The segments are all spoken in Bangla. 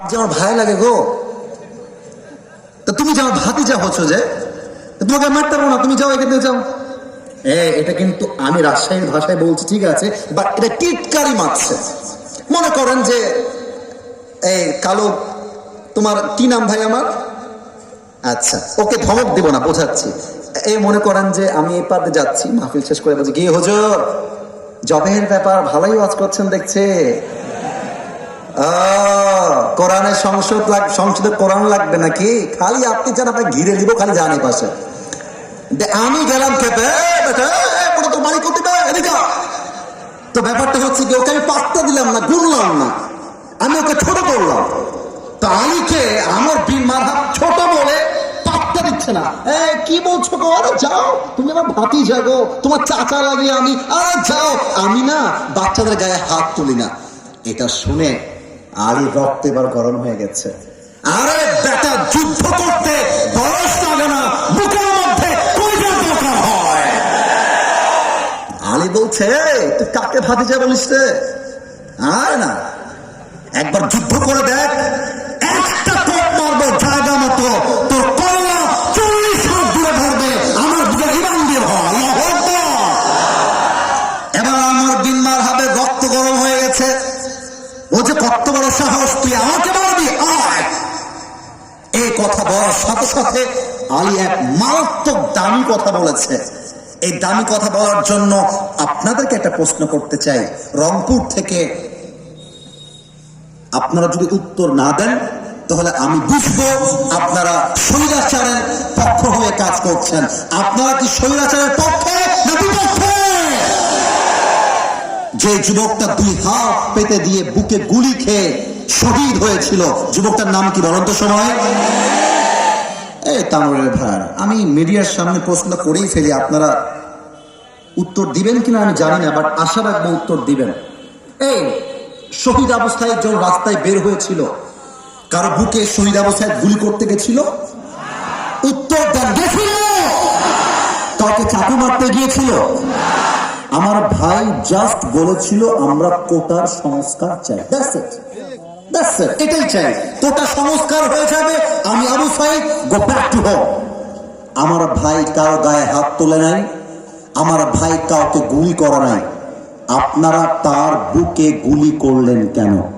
যে আমার ভাই লাগে গো। তুমি যে আমার ভাতিজা হচ্ছ যে। তোমাকে মারতে পারব না, তুমি যাও, এখান থেকে যাও। এটা কিন্তু আমি রাজশাহীর ভাষায় বলছি, ঠিক আছে? এটা টিটকারি মারছে। মনে করেন যে এই কালো, তোমার কি নাম ভাই আমার? আচ্ছা ওকে ধমক দিব না, বোঝাচ্ছি। এই মনে করেন যে আমি এই পাতে যাচ্ছি, মাহফিল শেষ করে বলছি গিয়ে হুজুর? জবের ব্যাপার, ভালোই ওয়াজ করছেন, দেখছে। আহ, কোরআনের সংসদ লাগ সংসদে কোরআন লাগবে নাকি? খালি আপনি চান ঘিরে দিব খালি জানি পাশে। আমি গেলাম খেতে। তো ব্যাপারটা হচ্ছে কি ওকে আমি পাত্তা দিলাম না গুনলাম না। আমি ওকে ছোট করলাম তো আলীকে আমার বিন মারহাত ছোট বলে পাত্তা দিচ্ছে না। কি বলছো গো? আরে যাও তুমি আমার ভাতি তোমার চাচা লাগে আমি আরে যাও। আমি না বাচ্চাদের গায়ে হাত তুলি না। এটা শুনে আলী রক্ত এবার গরম হয়ে গেছে। আরে বেটা যুদ্ধ করতে বয়স লাগে না বুকের মধ্যে দরকার হয়? আলী বলছে তুই কাকে ভাতিজা বলিস রে? আর না। একবার যুদ্ধ করে দেখ। একটা কোপ মারবো জায়গা মতো তোর ও যে কত বড় সাহস, তুই আমাকে মারবি? এই কথা বলার সাথে সাথে আলী এক মারাত্মক দামি কথা বলেছে। এই দামি কথা বলার জন্য আপনাদেরকে একটা প্রশ্ন করতে চাই। রংপুর থেকে আপনারা যদি উত্তর না দেন, তাহলে আমি বুঝব আপনারা স্বৈরাচারের পক্ষ হয়ে কাজ করছেন। আপনারা কি স্বৈরাচারের পক্ষে না বিপক্ষে? যে যুবকটা দুই হাত পেতে দিয়ে বুকে গুলি খেয়ে শহীদ হয়েছিল। যুবকটার নাম কি বলন্ত সময়? এই তামরের ভাই, আমি মিডিয়ার সামনে প্রশ্ন করেই ফেলি, আপনারা উত্তর দিবেন কিনা আমি জানি না বাট আশা রাখব উত্তর দিবেন। এই শহীদ অবস্থায় একজন রাস্তায় বের হয়েছিল। কারও বুকে শহীদ অবস্থায় গুলি করতে গেছিল? উত্তর দেন, গেছিল! কাউকে চাকু মারতে গিয়েছিল? আমার ভাই জাস্ট বলেছিল, আমরা কোটার সংস্কার চাই। That's it. That's it. এটাই চাই। কোটা সংস্কার হয়ে যাবে। আমি Abu Sayeed go back to home আমার ভাই কারও গায়ে হাত তোলে নাই। আমার ভাই কাউকে গুলি করা নাই। আপনারা তার বুকে গুলি করলেন কেন?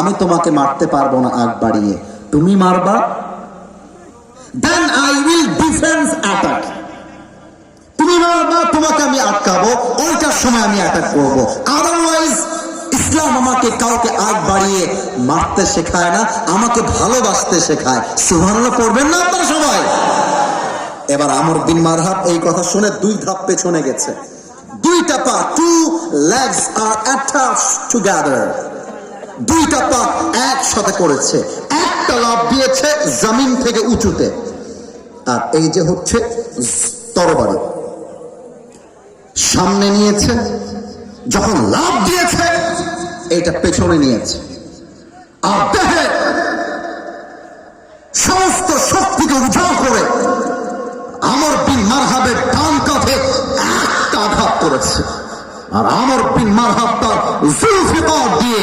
আমি তোমাকে মারতে পারব না আগ বাড়িয়ে। তুমি মারবা? Then I will defence attack তুমি মারবা, তোমাকে আমি আটকাবো, ওইটার সময় আমি অ্যাটাক আদারওয়াইজ ইসলাম আমাকে কাউকে আগ বাড়িয়ে মারতে শেখায় না, আমাকে ভালোবাসতে শেখায়। সুবহানাল্লাহ, পড়বেন না আপনারা সবাই? এবার আমর বিন মারহাব এই কথা শুনে দুই ধাপ পেছনে গেছে। দুইটা পা টু লেগস আর অ্যাটাচ টুগেদার দুইটা পা একসাথে করেছে। একটা লাভ দিয়েছে জমিন থেকে উঁচুতে। আর এই যে হচ্ছে তরবারি। সামনে নিয়েছে, যখন লাভ দিয়েছে, এইটা পেছনে নিয়েছে। আর দেহে সমস্ত শক্তিকে উজাড় করে আমর বিন মারহাবের ডান কাঁধে একটা আঘাত করেছে। আর আমর বিন মারহাব তার জুলফিকার দিয়ে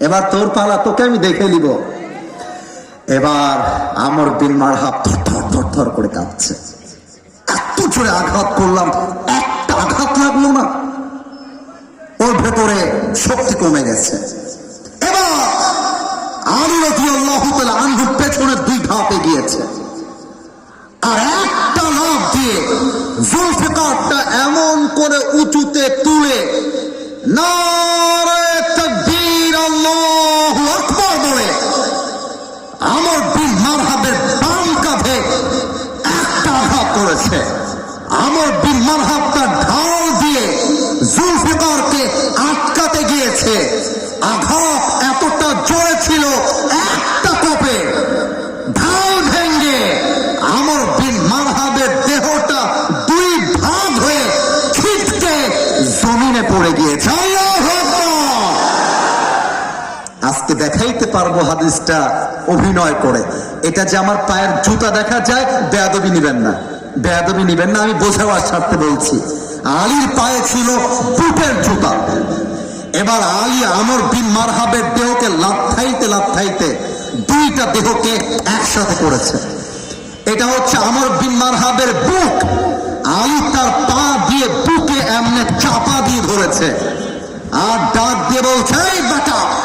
এবার তোর পালা, তোকে আমি দেখে নিব। এবার আমর বিন মারহাব থর থর থর থর করে কাঁপছে এত জোরে আঘাত করলাম, একটা আঘাত লাগল না। ওর ভেতরে শক্তি কমে গেছে। এবার আলী রাদিয়াল্লাহু তাআলা আনহুর পেছনে দুই ধাপে গিয়েছে আর করেছে। আমার বিন মারহাবটা ঢাল দিয়ে জুলফিকারকে আটকাতে গিয়েছে। আঘাত এতটা জোরে ছিল, একটা কোপে ঢাল ভেঙ্গে আমার বিন মারহাবের দেহটা দুই ভাগ হয়ে ছিটকে জমিনে পড়ে গিয়েছে। আজকে দেখাইতে পারব হাদিসটা অভিনয় করে। এটা যে আমার পায়ের জুতা দেখা যায়, বেয়াদবি নিবেন না। বেয়াদবি নিবেন না, আমি বোঝাবার স্বার্থে বলছি। আলীর পায়ে ছিল বুটের জুতা। এবার আলী আমর বিন মারহাবের দেহকে লাথাইতে লাথাইতে দুইটা দেহকে একসাথে করেছে। এটা হচ্ছে আমর বিন মারহাবের বুক। আলী তার পা দিয়ে বুকে এমনে চাপা দিয়ে ধরেছে। আর ডাক দিয়ে বলছে, "এই বেটা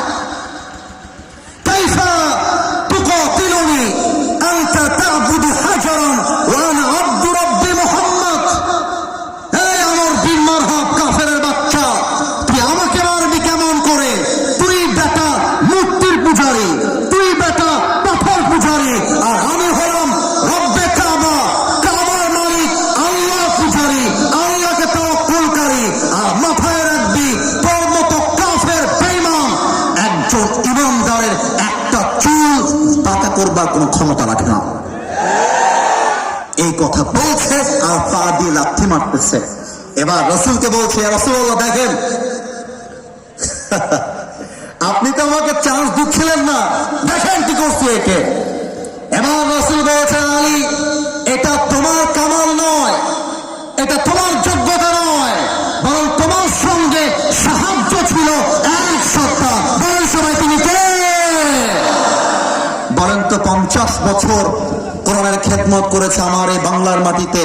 ইমানদারের একটা চুল পাকা করবার কোনো ক্ষমতা রাখে না। এই কথা বলছে, আর পা দিয়ে লাথি মারতেছে। এবার রসুলকে বলছে রসুল্লাহ, দেখেন, আপনি তো আমাকে চান্স দিচ্ছিলেন না। দেখেন কি করছে একে। এবার রসুল বলছে, আলী, এটা তোমার কামাল নয়, এটা তোমার যোগ্যতা পঞ্চাশ বছর কোরআনের খেদমত করেছে আমার এই বাংলার মাটিতে।